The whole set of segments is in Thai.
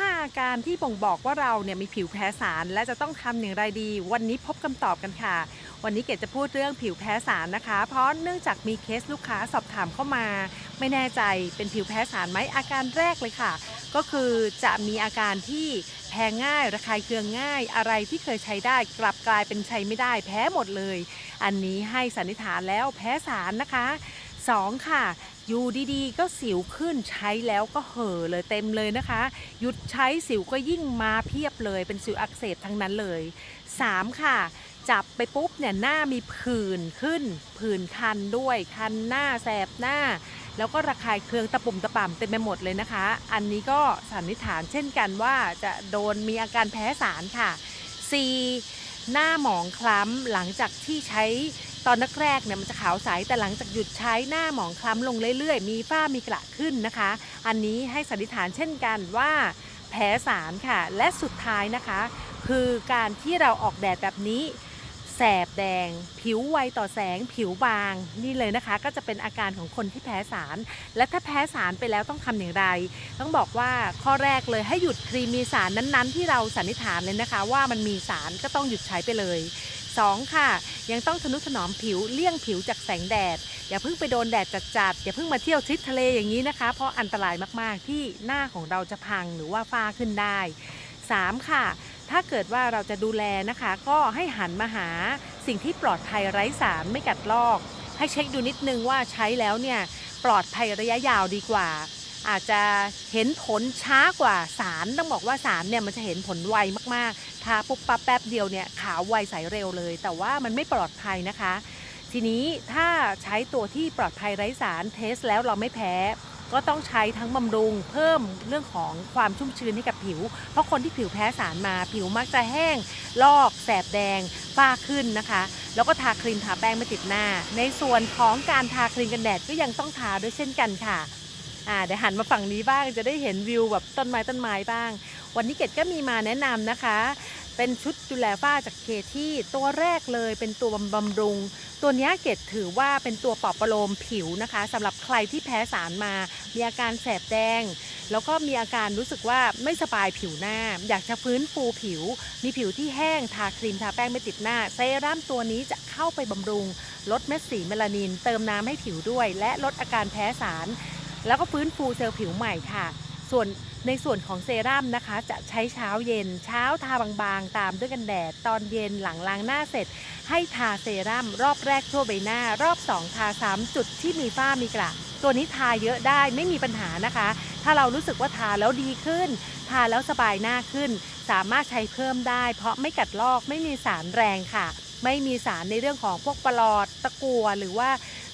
5 อาการที่บ่งบอกว่าเราเนี่ยมีผิวแพ้สาร และจะต้องทำอย่างไรดี วันนี้พบคำตอบกันค่ะ วันนี้เกดจะพูดเรื่องผิวแพ้สารนะคะ เพราะเนื่องจากมีเคสลูกค้าสอบถามเข้ามา ไม่แน่ใจเป็นผิวแพ้สารไหมอาการแรกเลยค่ะ ก็คือจะมีอาการที่แพ้ง่ายระคายเคืองง่าย อะไรที่เคยใช้ได้กลับกลายเป็นใช้ไม่ได้แพ้หมดเลย อันนี้ให้สันนิษฐานแล้วแพ้สารนะคะ 2 ค่ะ อยู่ดีๆ ก็สิวขึ้นใช้แล้วก็เห่อเลยเต็มเลยนะคะ หยุดใช้สิวก็ยิ่งมาเพียบเลยเป็นสิวอักเสบทั้งนั้นเลย 3 ค่ะ จับไปปุ๊บเนี่ยหน้ามีผื่นขึ้น ผื่นคันด้วยคันหน้าแสบหน้า แล้วก็ระคายเคืองตะปุ่มตะป่ำเต็มไปหมดเลยนะคะ อันนี้ก็สันนิษฐานเช่นกันว่าจะโดนมีอาการแพ้สารค่ะ 4. หน้าหมองคล้ำหลังจากที่ใช้ ตอนแรกๆเนี่ยมันจะขาวใสแต่หลังจากหยุดใช้หน้าหมองคล้ำลงเรื่อยๆ มีฝ้ามีกระขึ้นนะคะ อันนี้ให้สันนิษฐานเช่นกันว่าแพ้สารค่ะ และสุดท้ายนะคะ คือการที่เราออกแดดแบบนี้แสบแดง ผิวไวต่อแสงผิวบาง นี่เลยนะคะ ก็จะเป็นอาการของคนที่แพ้สาร และถ้าแพ้สารไปแล้วต้องทำอย่างไร ต้องบอกว่าข้อแรกเลยให้หยุดครีมมีสารนั้นๆ ที่เราสันนิษฐานเลยนะคะ ว่ามันมีสารก็ต้องหยุดใช้ไปเลย 2. ค่ะ ยังต้องทนุถนอมผิวเลี่ยงผิวจากแสงแดด อย่าเพิ่งไปโดนแดดจัดๆอย่าเพิ่งมาเที่ยวทริปทะเลอย่างนี้นะคะ เพราะอันตรายมากๆที่หน้าของเราจะพังหรือว่าฝ้าขึ้นได้ 3. ค่ะ ถ้าเกิดว่าเราจะดูแลนะคะ ก็ให้หันมาหาสิ่งที่ปลอดภัยไร้สารไม่กัดลอก ให้เช็คดูนิดนึงว่าใช้แล้วเนี่ยปลอดภัยระยะยาวดีกว่า อาจจะเห็นผลช้ากว่าสารต้องบอกว่าสารเนี่ยมันจะเห็นผลไวมากๆ ทาปุ๊บปั๊บแป๊บเดียวเนี่ยขาวไวใสเร็วเลย แต่ว่ามันไม่ปลอดภัยนะคะ ทีนี้ถ้าใช้ตัวที่ปลอดภัยไร้สารเทสแล้วเราไม่แพ้ ก็ต้องใช้ทั้งบำรุงเพิ่มเรื่องของความชุ่มชื้นให้กับผิว เพราะคนที่ผิวแพ้สารมาผิวมักจะแห้ง ลอก แสบแดงฝ้าขึ้นนะคะ แล้วก็ทาครีมทาแป้งไม่ติดหน้า ในส่วนของการทาครีมกันแดดก็ยังต้องทาด้วยเช่นกันค่ะ อ่าเดี๋ยวหันมาฝั่งนี้บ้างจะได้เห็นวิวแบบต้นไม้ต้นไม้บ้าง วันนี้เกดก็มีมาแนะนำนะคะ เป็นชุดดูแลฝ้าจากเคที่ตัวแรกเลยเป็นตัวบำบำรุง ตัวนี้เกดถือว่าเป็นตัวปลอบประโลมผิวนะคะสำหรับใครที่แพ้สารมา มีอาการแสบแดง แล้วก็มีอาการรู้สึกว่าไม่สบายผิวหน้า อยากจะฟื้นฟูผิว มีผิวที่แห้งทาครีมทาแป้งไม่ติดหน้า เซรั่มตัวนี้จะเข้าไปบำรุง ลดเม็ดสีเมลานิน เติมน้ำให้ผิวด้วย และลดอาการแพ้สาร แล้วก็ฟื้นฟูเซลล์ผิวใหม่ค่ะ ส่วนในส่วนของเซรั่มนะคะ จะใช้เช้าเย็น เช้าทาบางๆ ตามด้วยกันแดด ตอนเย็นหลังล้างหน้าเสร็จ ให้ทาเซรั่มรอบแรกทั่วใบหน้า รอบ 2 ทาซ้ำจุดที่มีฝ้ามีกระตัวนี้ทาเยอะได้ไม่มีปัญหานะคะ ถ้าเรารู้สึกว่าทาแล้วดีขึ้น ทาแล้วสบายหน้าขึ้น สามารถใช้เพิ่มได้ เพราะไม่กัดลอกไม่มีสารแรงค่ะ ไม่มีสารในเรื่องของพวกปลอดตะกัวหรือว่า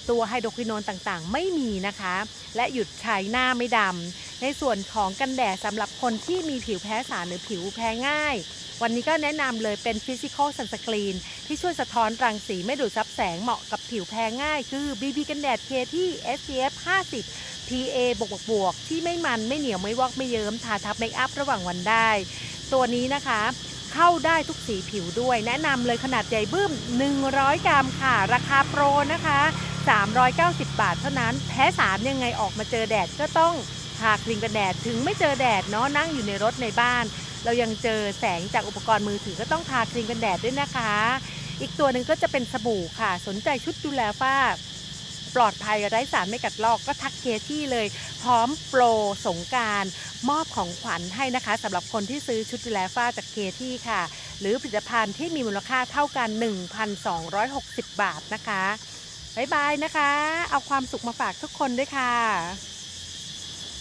ตัวไฮโดรควินอนต่างๆ ไม่มีนะคะ และหยุดใช้หน้าไม่ดำในส่วนของกันแดดสำหรับคนที่มีผิวแพ้สารหรือผิวแพ้ง่าย วันนี้ก็แนะนำเลยเป็น Physical Sunscreen ที่ช่วยสะท้อนรังสีไม่ดูดซับแสงเหมาะกับผิวแพ้ง่าย คือ BB กันแดดเคที่ SPF 50 PA บวกบวกบวกที่ไม่มันไม่เหนียวไม่วอกไม่เยิ้มทาทับเมคอัพระหว่างวันได้ ตัวนี้นะคะ เข้าได้ทุกสีผิวด้วย แนะนำเลยขนาดใหญ่บึ้ม 100 กรัมค่ะ ราคาโปรนะคะ 390 บาทเท่านั้น แพ้สารยังไงออกมาเจอแดดก็ต้องทาครีมกันแดด ถึงไม่เจอแดดเนาะนั่งอยู่ในรถในบ้าน เรายังเจอแสงจากอุปกรณ์มือถือก็ต้องทาครีมกันแดดด้วยนะคะ อีกตัวหนึ่งก็จะเป็นสบู่ค่ะ สนใจชุดดูแลฝ้า ปลอดภัยไร้สารไม่กัดลอกก็ทักเคที่เลย พร้อมโปรสงการมอบของขวัญให้นะคะสำหรับคนที่ซื้อชุดดูแลฝ้าจากเคที่ค่ะ หรือผลิตภัณฑ์ที่มีมูลค่าเท่ากัน 1,260 บาทนะคะบ๊ายบายนะคะ เอาความสุขมาฝากทุกคนด้วยค่ะ